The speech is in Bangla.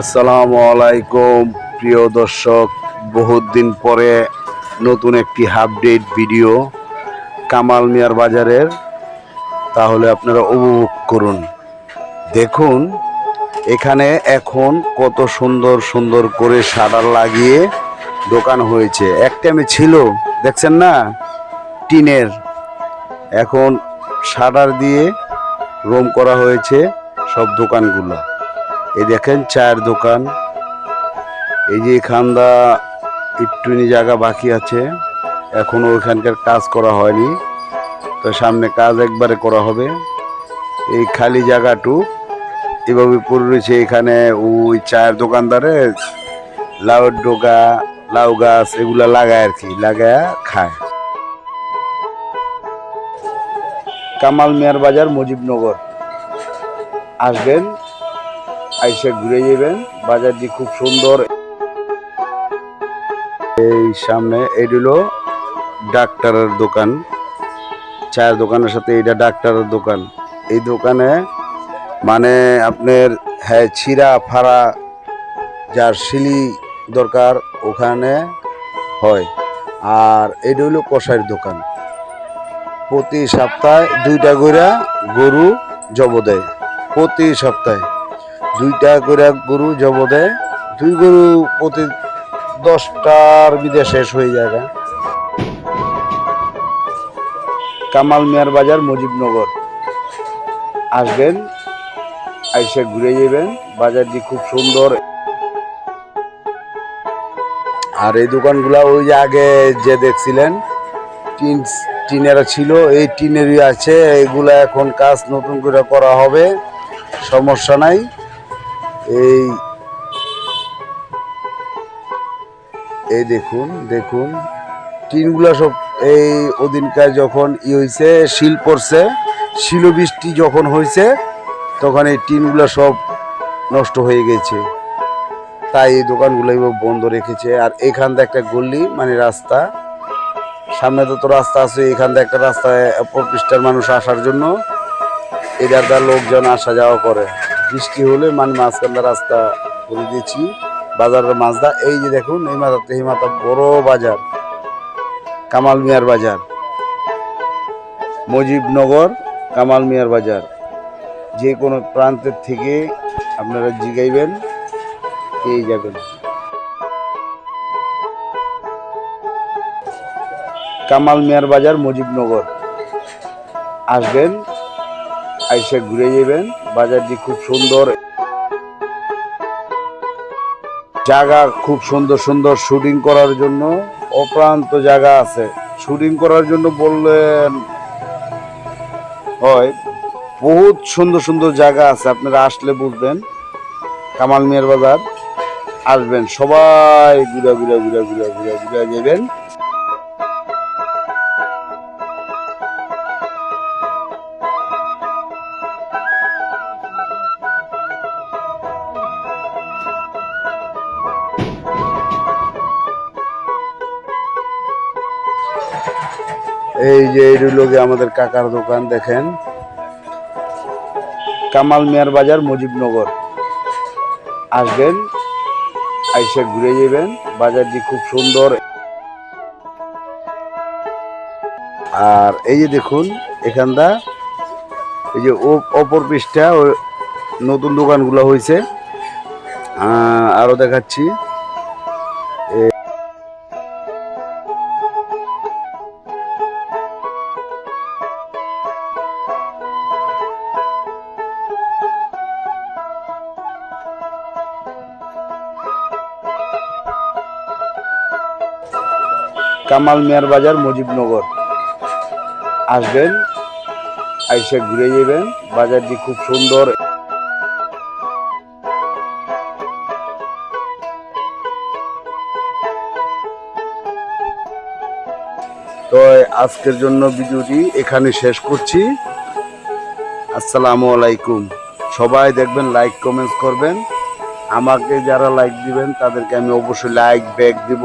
আসসালামু আলাইকুম, প্রিয় দর্শক, বহুত দিন পরে নতুন একটি আপডেট ভিডিও কামাল মিয়ার বাজারের। তাহলে আপনারা উপভোগ করুন। দেখুন, এখানে এখন কত সুন্দর সুন্দর করে শাটার লাগিয়ে দোকান হয়েছে। এক টাইমে ছিল, দেখছেন না? টিনের। এখন শাটার দিয়ে রোম করা হয়েছে সব দোকানগুলো। এই দেখেন চায়ের দোকান। এই যে এখানদা একটুনি জায়গা বাকি আছে। এখনও ওইখানকার কাজ করা হয়নি। তো সামনে কাজ একবারে করা হবে। এই খালি জায়গাটু এভাবে পড়ে রয়েছে এখানে ওই চায়ের দোকানদারে লাউর ডোকা লাউ গাছ এগুলা লাগায় আর কি, লাগায়, খায়। কামাল মিয়ার বাজার মুজিবনগর। আসবেন। আইসে ঘুরে যাবেন। বাজারটি খুব সুন্দর। এই সামনে এটি হলো ডাক্তারের দোকান। চায়ের দোকানের সাথে এটা ডাক্তারের দোকান। এই দোকানে মানে আপনার হ্যাঁ ছিঁড়া ফাড়া, যার শিলি দরকার, ওখানে হয়। আর এটা হলো কষাইয়ের দোকান। প্রতি সপ্তাহে দুইটা করে গরু জব দেয়। প্রতি সপ্তাহে। দুইটা করে গরু জব দেয়। দুই গরু প্রতি দশটার বিদে শেষ হয়ে যায় কামাল মিয়ার বাজার মুজিবনগর। আসবেন, আইসে ঘুরে যাবেন। বাজারটি খুব সুন্দর। আর এই দোকানগুলা ওই যে আগে যে দেখছিলেন, টিন, টিনের ছিল, এই টিনেরই আছে। এগুলা এখন কাজ নতুন করে করা হবে। সমস্যা নাই। এই এই দেখুন দেখুন। টিনগুলা সব এই ওদিনকার যখন ই হয়েছে শিল পড়ছে শিল বৃষ্টি যখন হয়েছে তখন এই টিনগুলো সব নষ্ট হয়ে গেছে। তাই এই দোকানগুলো বন্ধ রেখেছে। আর এখান থেকে একটা গল্লি মানে রাস্তা। সামনে তো তো রাস্তা আছে, এখান থেকে একটা রাস্তায় পৃষ্ঠার মানুষ আসার জন্য। এটার লোকজন আসা যাওয়া করে। বৃষ্টি হলে মানে মাঝখানটা রাস্তা করে দিয়েছি, বাজারের মাছদা এই যে দেখুন, এই মাথা এই মাথা বড় বাজার, কামাল মিয়ার বাজার। মুজিবনগর, কামাল মিয়ার বাজার। যে কোনো প্রান্তের থেকে আপনারা জিগাইবেন। পেয়ে যাবেন কামাল মিয়ার বাজার, মুজিবনগর। আসবেন আইসে ঘুরে যাবেন। বাজারটি খুব সুন্দর। জায়গা খুব সুন্দর সুন্দর শুটিং করার জন্য অপ্রান্ত জায়গা আছে। শুটিং করার জন্য বললেন, হয়, বহুত সুন্দর সুন্দর জায়গা আছে, আপনারা আসলে বুঝবেন। কামাল মিয়ার বাজার, আসবেন। সবাই ঘুরা ঘুরা ঘুরা ঘুরা ঘুরা ঘুরা যাবেন। এই যে এই লোকে আমাদের কাকার দোকান দেখেন। কামাল মিয়ার বাজার মুজিবনগর। আসবেন আইসে ঘুরে যাবেন। বাজারটি খুব সুন্দর। আর এই যে দেখুন এখানটা এই যে অপর পৃষ্ঠা নতুন দোকানগুলো হয়েছে আহ, আরও দেখাচ্ছি। কামাল মিয়ার বাজার মুজিবনগর। আসবেন, আইসে ঘুরে যাবেন, বাজারটি খুব সুন্দর। তো আজকের জন্য ভিডিওটি এখানে শেষ করছি। আসসালামু আলাইকুম। সবাই দেখবেন লাইক কমেন্টস করবেন। আমাকে যারা লাইক দিবেন, তাদেরকে আমি অবশ্যই লাইক ব্যাক দিব।